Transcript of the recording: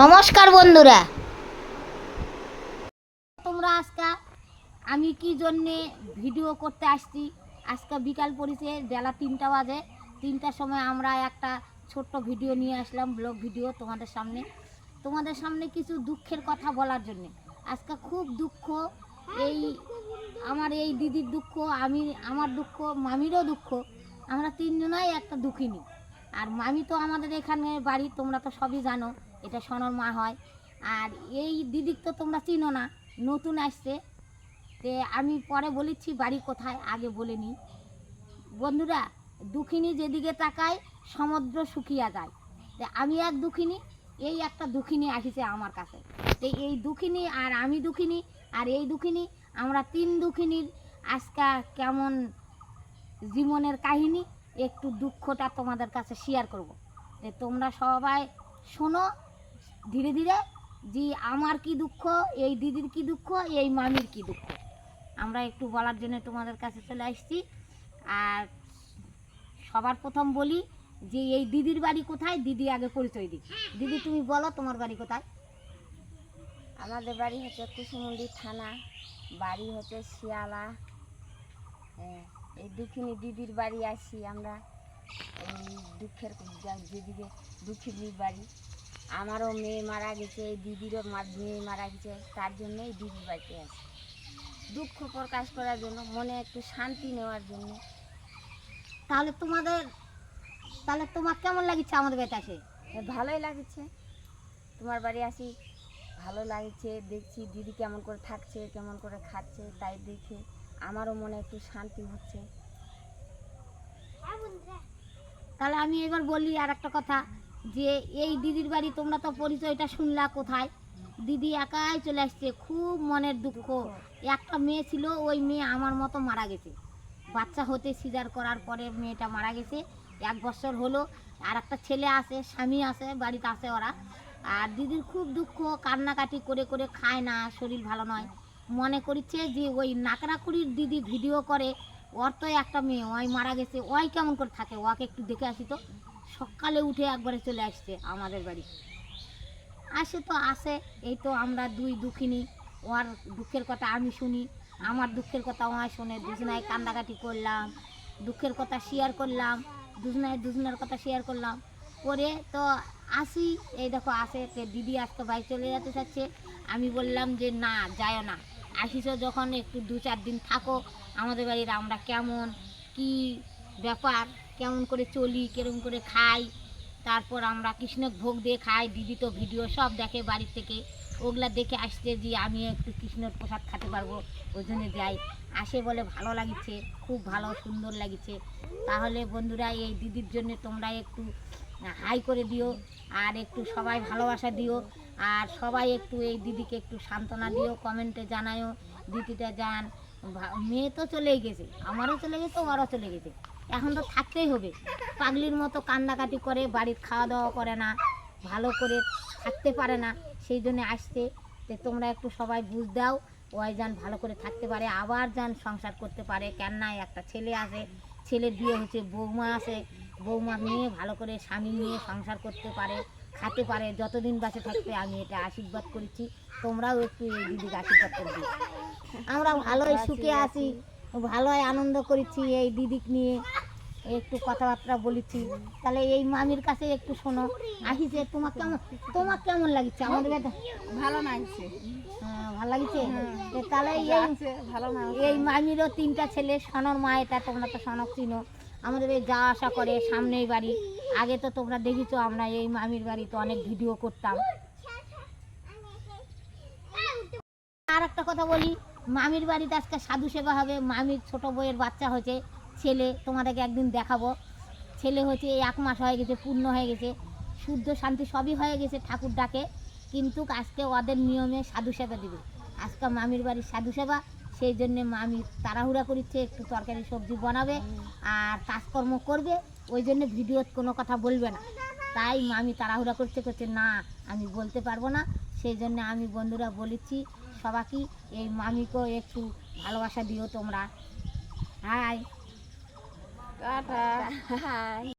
নমস্কার বন্ধুরা। তোমরা আজকে আমি কি জন্যে ভিডিও করতে আসছি? আজকে বিকাল পড়েছে, বেলা তিনটা বাজে। তিনটার সময় আমরা একটা ছোট্ট ভিডিও নিয়ে আসলাম, ব্লগ ভিডিও তোমাদের সামনে। তোমাদের সামনে কিছু দুঃখের কথা বলার জন্যে। আজকে খুব দুঃখ, এই আমার এই দিদির দুঃখ, আমি, আমার দুঃখ, মামিরও দুঃখ। আমরা তিনজনাই একটা দুঃখিনী। আর মামি তো আমাদের এখানে বাড়ি, তোমরা তো সবই জানো, এটা সনর মা হয়। আর এই দিদিক তো তোমরা চিনো না, নতুন আসছে। তে আমি পরে বলেছি বাড়ি কোথায়, আগে বলে নিই। বন্ধুরা, দুঃখিনী যেদিকে তাকায়, সমুদ্র শুকিয়ে যায়। তে আমি এক দুঃখিনী, এই একটা দুঃখিনী আসিছে আমার কাছে। তো এই দুঃখিনী আর আমি দুঃখিনী, আর এই দুঃখিনী, আমরা তিন দুঃখিনীর আজকা কেমন জীবনের কাহিনী। একটু দুঃখটা তোমাদের কাছে শেয়ার করব। যে তোমরা সবাই শোনো ধীরে ধীরে যে আমার কি দুঃখ এই দিদির কি দুঃখ এই মামির কি দুঃখ। আমরা একটু বলার জন্য তোমাদের কাছে চলে আসছি। আর সবার প্রথম বলি যে এই দিদির বাড়ি কোথায়? দিদি আগে পরিচয় দিই দিদি তুমি বলো তোমার বাড়ি কোথায়? আমাদের বাড়ি হচ্ছে কুসুমন্ডি থানা বাড়ি হচ্ছে শিয়ালা। হ্যাঁ, এই দুঃখিনী দিদির বাড়ি আসি আমরা। এই দুঃখের যেদিকে দুঃখিনীর বাড়ি। আমারও মেয়ে মারা গেছে এই দিদিরও মেয়ে মারা গেছে তার জন্য এই দিদির বাড়িতে আসি। দুঃখ প্রকাশ করার জন্য মনে একটু শান্তি নেওয়ার জন্য। তাহলে তোমাদের তাহলে তোমার কেমন লাগছে আমাদের বাড়িতে আসে? ভালোই লাগছে। তোমার বাড়ি আসি ভালো লাগছে দেখছি দিদি কেমন করে থাকছে কেমন করে খাচ্ছে তাই দেখে আমারও মনে একটু শান্তি হচ্ছে। তাহলে আমি এবার বলি আর একটা কথা যে এই দিদির বাড়ি তোমরা তো পরিচয়টা শুনলা কোথায়? দিদি একাই চলে আসছে খুব মনের দুঃখ। একটা মেয়ে ছিল ওই মেয়ে আমার মতো মারা গেছে। বাচ্চা হতে সিজার করার পরে মেয়েটা মারা গেছে। এক বছর হলো আর একটা ছেলে আছে স্বামী আছে বাড়িতে আছে ওরা। আর দিদির খুব দুঃখ কান্নাকাটি করে করে খায় না শরীর ভালো নয়। মনে করছে যে ওই নাকড়াকুড়ির দিদি ভিডিও করে, ওর তো একটা মেয়ে, ওই মারা গেছে, ওই কেমন করে থাকে? ওকে একটু দেখে আসি তো। সকালে উঠে একবারে চলে আসছে আমাদের বাড়ি। আসে তো, আসে। এই তো আমরা দুই দুঃখিনী, ওর দুঃখের কথা আমি শুনি, আমার দুঃখের কথা ওই শুনে। দুজনায় কান্দাকাটি করলাম, দুঃখের কথা শেয়ার করলাম দুজনায় দুজনের কথা শেয়ার করলাম। করে তো আসি, এই দেখো, আসে দিদি আজকে ভাই চলে যেতে চাচ্ছে। আমি বললাম যে, না, যায়ও না। আসিস যখন একটু দু চার দিন থাকো, আমাদের বাড়ির আমরা কেমন, কি ব্যাপার, কেমন করে চলি, কেরম করে খাই, তারপর আমরা কৃষ্ণক ভোগ দিয়ে খাই, দিদি তো ভিডিও সব দেখে বাড়ির থেকে, ওগুলা দেখে আসছে যে আমি একটু কৃষ্ণের প্রসাদ খেতে পারব, ওই জন্য যাই। আসে বলে ভালো লাগিছে, খুব ভালো, সুন্দর লাগিছে। তাহলে বন্ধুরা, এই দিদির জন্য তোমরা একটু হাই করে দিও, আর একটু সবাই ভালোবাসা দিও। আর সবাই একটু এই দিদিকে একটু সান্ত্বনা দিও কমেন্টে জানায়ও, দিদিটা যান। মেয়ে তো চলেই গেছে, আমারও চলে গেছে ওরও চলে গেছে। এখন তো থাকতেই হবে। পাগলির মতো কান্নাকাটি করে, বাড়ির খাওয়া দাওয়া করে না, ভালো করে থাকতে পারে না, সেই জন্য আসতে তো তোমরা একটু সবাই বুঝ দাও ওই যান ভালো করে থাকতে পারে, আবার যান সংসার করতে পারে। কেন একটা ছেলে আছে, ছেলের বিয়ে হচ্ছে, বৌমা আছে বৌমা নিয়ে ভালো করে স্বামী নিয়ে সংসার করতে পারে খাতে পারে যতদিন বাঁচে থাকবে আমি এটা আশীর্বাদ করেছি। তোমরাও একটু এই দিদিকে আশীর্বাদ করবে আমরা ভালোই সুখে আছি ভালোই আনন্দ করেছি এই দিদিক নিয়ে। একটু কথাবার্তা বলেছি। তাহলে এই মামির কাছে একটু শোনো। আসিছে তোমার কেমন তোমার কেমন লাগছে? আমাদের ভালো লাগছে। হ্যাঁ, ভালো লাগছে? তাহলে এই এই মামিরও তিনটা ছেলে সনর মা এটা তোমরা তো সনক চিনো। আমাদের এই যাওয়া আসা করে সামনেই বাড়ি। আগে তো তোমরা দেখেছ আমরা এই মামির বাড়িতে অনেক ভিডিও করতাম। আর একটা কথা বলি, মামির বাড়িতে আজকে সাধু সেবা হবে, মামির ছোট বইয়ের বাচ্চা হয়েছে, ছেলে, তোমাদেরকে একদিন দেখাবো। ছেলে এই এক মাস হয়ে গেছে, পূর্ণ হয়ে গেছে, শুদ্ধ শান্তি সবই হয়ে গেছে ঠাকুর ডাকে কিন্তু আজকে ওদের নিয়মে সাধু সেবা দিবে। আজকে মামির বাড়ির সাধু সেবা সেই জন্য মামি তাড়াহুড়া করছে একটু তরকারি সবজি বানাবে আর কাজকর্ম করবে ওই জন্য ভিডিওত কোনো কথা বলবে না। তাই মামি তাড়াহুড়া করতে করছে না আমি বলতে পারব না। সেই জন্য আমি বন্ধুরা বলেছি সবাইকে এই মামিকেও একটু ভালোবাসা দিও তোমরা। হাই। টাটা।